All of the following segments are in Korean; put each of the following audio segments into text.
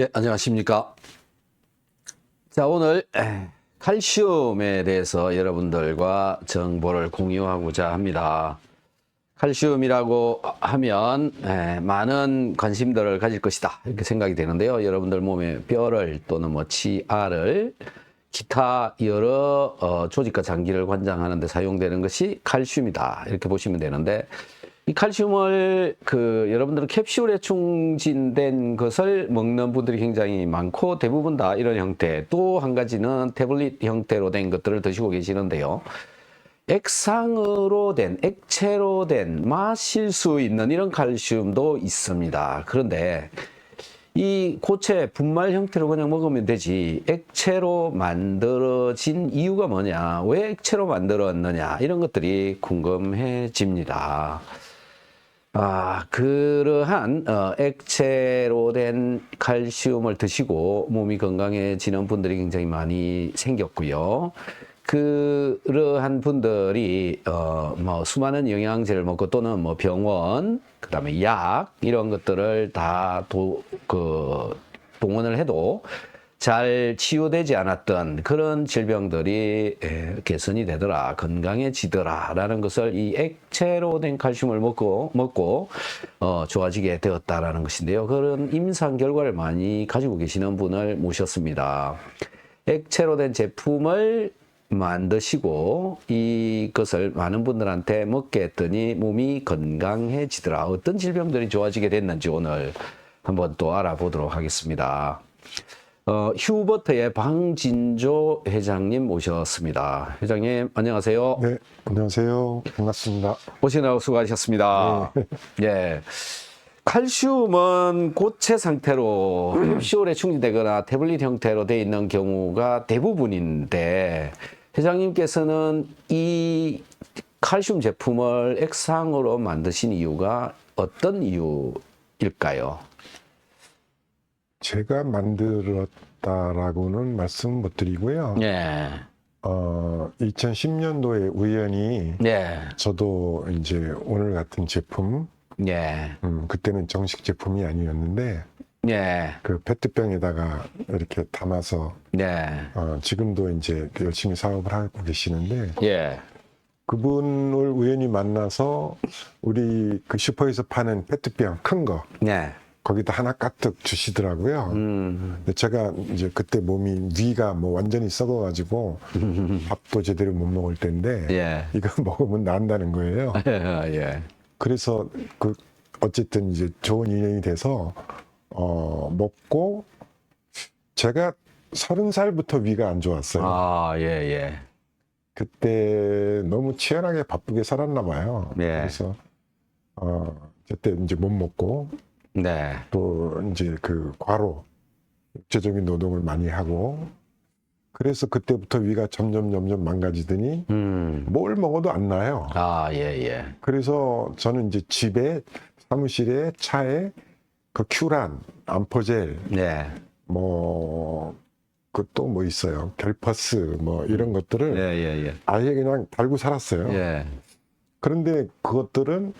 예, 안녕하십니까. 자, 오늘 에, 칼슘에 대해서 여러분들과 정보를 공유하고자 합니다. 칼슘이라고 하면 에, 많은 관심들을 가질 것이다 이렇게 생각이 되는데요. 여러분들 몸에 뼈를 또는 뭐 치아를 기타 여러 어, 조직과 장기를 관장하는 데 사용되는 것이 칼슘이다 이렇게 보시면 되는데 이 칼슘을 그 여러분들은 캡슐에 충진된 것을 먹는 분들이 굉장히 많고 대부분 다 이런 형태 또 한 가지는 태블릿 형태로 된 것들을 드시고 계시는데요. 액상으로 된 액체로 된 마실 수 있는 이런 칼슘도 있습니다. 그런데 이 고체 분말 형태로 그냥 먹으면 되지 액체로 만들어진 이유가 뭐냐 왜 액체로 만들었느냐 이런 것들이 궁금해집니다. 아, 그러한 어, 액체로 된 칼슘을 드시고 몸이 건강해지는 분들이 굉장히 많이 생겼고요. 그러한 분들이 어, 뭐 수많은 영양제를 먹고 또는 뭐 병원, 그다음에 약 이런 것들을 다 도 그 동원을 해도 잘 치유되지 않았던 그런 질병들이 에, 개선이 되더라 건강해지더라라는 것을 이 액체로 된 칼슘을 먹고 먹고 어, 좋아지게 되었다라는 것인데요. 그런 임상 결과를 많이 가지고 계시는 분을 모셨습니다. 액체로 된 제품을 만드시고 이것을 많은 분들한테 먹게 했더니 몸이 건강해지더라. 어떤 질병들이 좋아지게 됐는지 오늘 한번 또 알아보도록 하겠습니다. 어, 휴버트의 방진조 회장님 모셨습니다. 회장님 안녕하세요. 네, 안녕하세요. 반갑습니다. 오시느라고 수고하셨습니다. 예. 칼슘은 고체 상태로 캡슐에 충진되거나 태블릿 형태로 되어 있는 경우가 대부분인데 회장님께서는 이 칼슘 제품을 액상으로 만드신 이유가 어떤 이유일까요? 제가 만들었 다라고는 말씀 못 드리고요. 예. 어, 2010년도에 우연히 예. 저도 이제 오늘 같은 제품, 예. 음, 그때는 정식 제품이 아니었는데 예. 그 페트병에다가 이렇게 담아서 예. 어, 지금도 이제 열심히 사업을 하고 계시는데 예. 그분을 우연히 만나서 우리 그 슈퍼에서 파는 페트병 큰 거 예. 거기다 하나 가득 주시더라고요. 음. 근데 제가 이제 그때 몸이 위가 뭐 완전히 썩어가지고 밥도 제대로 못 먹을 때인데 예. 이거 먹으면 난다는 거예요. 예. 그래서 그 어쨌든 이제 좋은 인연이 돼서 어 먹고 제가 서른 살부터 위가 안 좋았어요. 아, 예, 예. 그때 너무 치열하게 바쁘게 살았나 봐요. 예. 그래서 어 그때 이제 못 먹고 네. 또 이제 그 과로 육체적인 노동을 많이 하고 그래서 그때부터 위가 점점 점점 망가지더니 음. 뭘 먹어도 안 나요. 아, 예, 예. 그래서 저는 이제 집에 사무실에 차에 그 큐란, 암포젤, 네. 뭐 그 또 뭐 있어요. 갤퍼스 뭐 이런 것들을 예, 예, 예. 아예 그냥 달고 살았어요. 예. 그런데 그것들은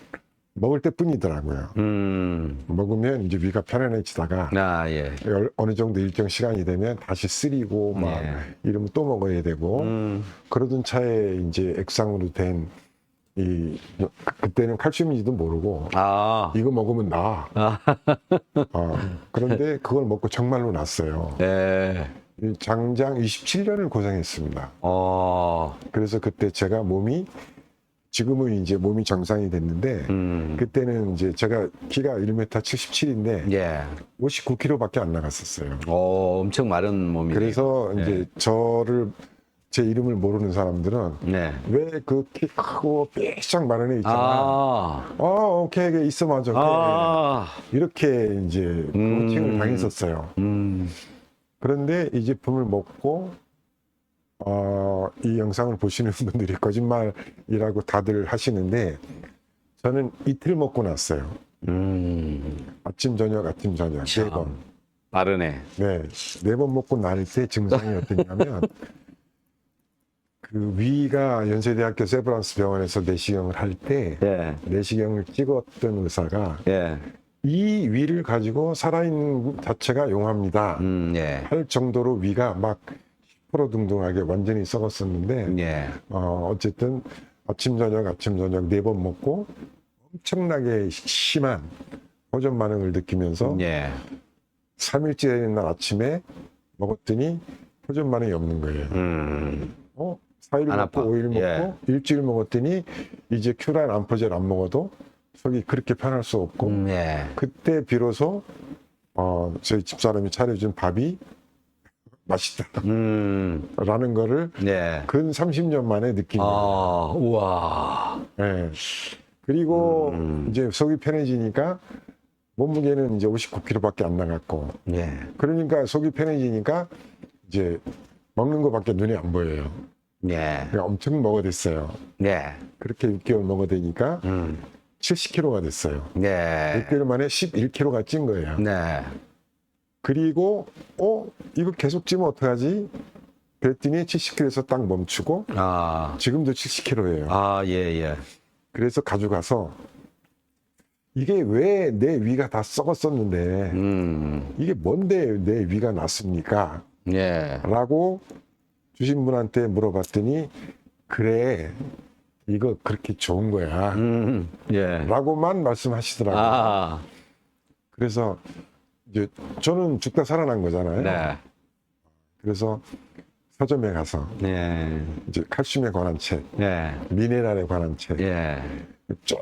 먹을 때뿐이더라고요. 음. 먹으면 이제 위가 편안해지다가 아, 예. 열- 어느 정도 일정 시간이 되면 다시 쓰리고 막 예. 이러면 또 먹어야 되고 음. 그러던 차에 이제 액상으로 된 이 그때는 칼슘인지도 모르고 아. 이거 먹으면 나. 아. 어, 그런데 그걸 먹고 정말로 났어요. 예. 이 장장 27년을 고생했습니다. 어. 그래서 그때 제가 몸이 지금은 이제 몸이 정상이 됐는데 음. 그때는 이제 제가 키가 1m 77인데 예. 59kg밖에 안 나갔었어요. 어, 엄청 마른 몸이. 그래서 네. 이제 저를 제 이름을 모르는 사람들은 네. 왜그 키 크고 삐쩍 마른 애 있잖아. 아. 어, 오케이, 있어 맞아. 아. 이렇게 이제 음. 코칭을 당했었어요. 음. 그런데 이 제품을 먹고 어, 이 영상을 보시는 분들이 거짓말이라고 다들 하시는데 저는 이틀 먹고 났어요. 음. 아침 저녁 아침 저녁 참. 네 번. 빠르네. 네, 네 번 먹고 날 때 증상이 어땠냐면 그 위가 연세대학교 세브란스 병원에서 내시경을 할 때 예. 내시경을 찍었던 의사가 예. 이 위를 가지고 살아있는 것 자체가 용합니다. 음, 예. 할 정도로 위가 막 시퍼러둥둥하게 완전히 썩었었는데 예. 어, 어쨌든 아침 저녁 아침 저녁 네 번 먹고 엄청나게 심한 호전 반응을 느끼면서 예. 3일째 되는 날 아침에 먹었더니 호전 반응이 없는 거예요. 음. 어? 4일 안 먹고 아파. 5일 먹고 예. 일주일 먹었더니 이제 큐라인 암포젤 안 먹어도 속이 그렇게 편할 수 없고 음, 예. 그때 비로소 어, 저희 집사람이 차려준 밥이 맛있다라는 음. 거를 예. 근 30년 만에 느낀 거예요. 아, 우와. 예. 그리고 음. 이제 속이 편해지니까 몸무게는 이제 59kg밖에 안 나갔고 예. 그러니까 속이 편해지니까 이제 먹는 거밖에 눈에 안 보여요. 예. 그러니까 엄청 먹어댔어요. 예. 그렇게 6개월 먹어대니까 음. 70kg가 됐어요. 예. 6개월 만에 11kg가 찐 거예요. 네. 그리고 어 이거 계속 찌면 어떡하지? 그랬더니 70kg에서 딱 멈추고 아. 지금도 70kg예요. 아, 예, 예. 그래서 가져가서 이게 왜 내 위가 다 썩었었는데 음. 이게 뭔데 내 위가 났습니까? 예. 라고 주신 분한테 물어봤더니 그래 이거 그렇게 좋은 거야 음. 예. 라고만 말씀하시더라고요. 아. 그래서 이제 저는 죽다 살아난 거잖아요. 네. 그래서 서점에 가서 예. 이제 칼슘에 관한 책, 예. 미네랄에 관한 책, 예. 쭉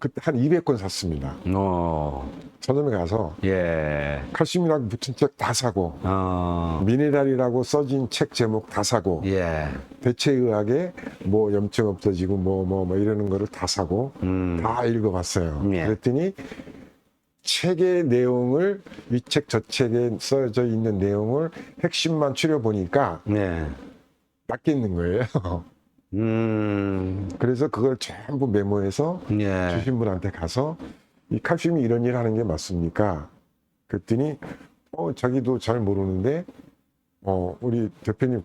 그때 한 200권 샀습니다. 어. 서점에 가서 예. 칼슘이라고 붙은 책 다 사고 어. 미네랄이라고 써진 책 제목 다 사고 예. 대체의학에 뭐 염증 없어지고 뭐 뭐뭐 이러는 거를 다 사고 음. 다 읽어봤어요. 예. 그랬더니 책의 내용을 이 책 저 책에 써져 있는 내용을 핵심만 추려 보니까 네. 낫겠는 거예요. 음. 그래서 그걸 전부 메모해서 예. 주신 분한테 가서 이 칼슘이 이런 일 하는 게 맞습니까? 그랬더니 어 자기도 잘 모르는데 어 우리 대표님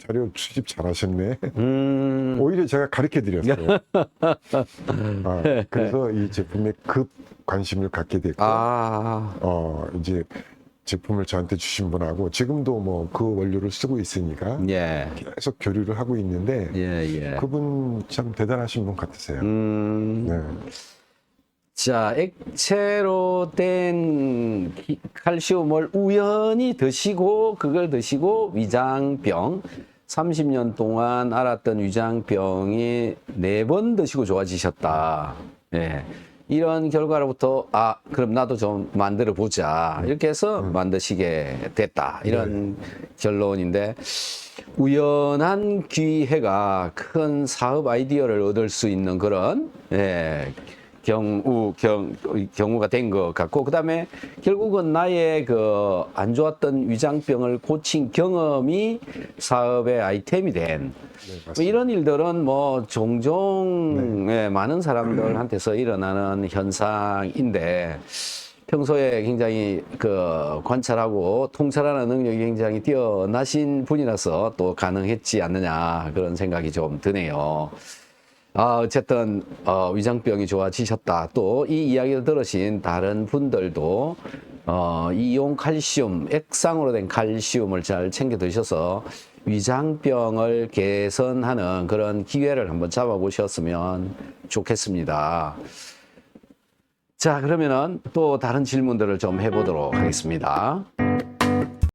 자료 수집 잘하셨네. 음. 오히려 제가 가르쳐 드렸어요. 아, 그래서 이 제품에 급 관심을 갖게 됐고 아. 어 이제 제품을 저한테 주신 분하고 지금도 뭐 그 원료를 쓰고 있으니까 예. 계속 교류를 하고 있는데 예, 예. 그분 참 대단하신 분 같으세요. 음. 네. 자, 액체로 된 기- 칼슘을 우연히 드시고 그걸 드시고 위장병 30년 동안 앓았던 위장병이 네 번 드시고 좋아지셨다. 예. 이런 결과로부터 아, 그럼 나도 좀 만들어 보자. 이렇게 해서 만드시게 됐다. 이런 결론인데 우연한 기회가 큰 사업 아이디어를 얻을 수 있는 그런 예, 경우 경 경우가 된 것 같고 그다음에 결국은 나의 그 안 좋았던 위장병을 고친 경험이 사업의 아이템이 된 네, 뭐. 이런 일들은 뭐 종종 예, 많은 사람들한테서 일어나는 현상인데 평소에 굉장히 그 관찰하고 통찰하는 능력이 굉장히 뛰어나신 분이라서 또 가능했지 않느냐 그런 생각이 좀 드네요. 아, 어쨌든 어, 위장병이 좋아지셨다. 또 이 이야기를 들으신 다른 분들도 어, 이용 칼슘, 액상으로 된 칼슘을 잘 챙겨 드셔서 위장병을 개선하는 그런 기회를 한번 잡아보셨으면 좋겠습니다. 자, 그러면은 또 다른 질문들을 좀 해보도록 하겠습니다.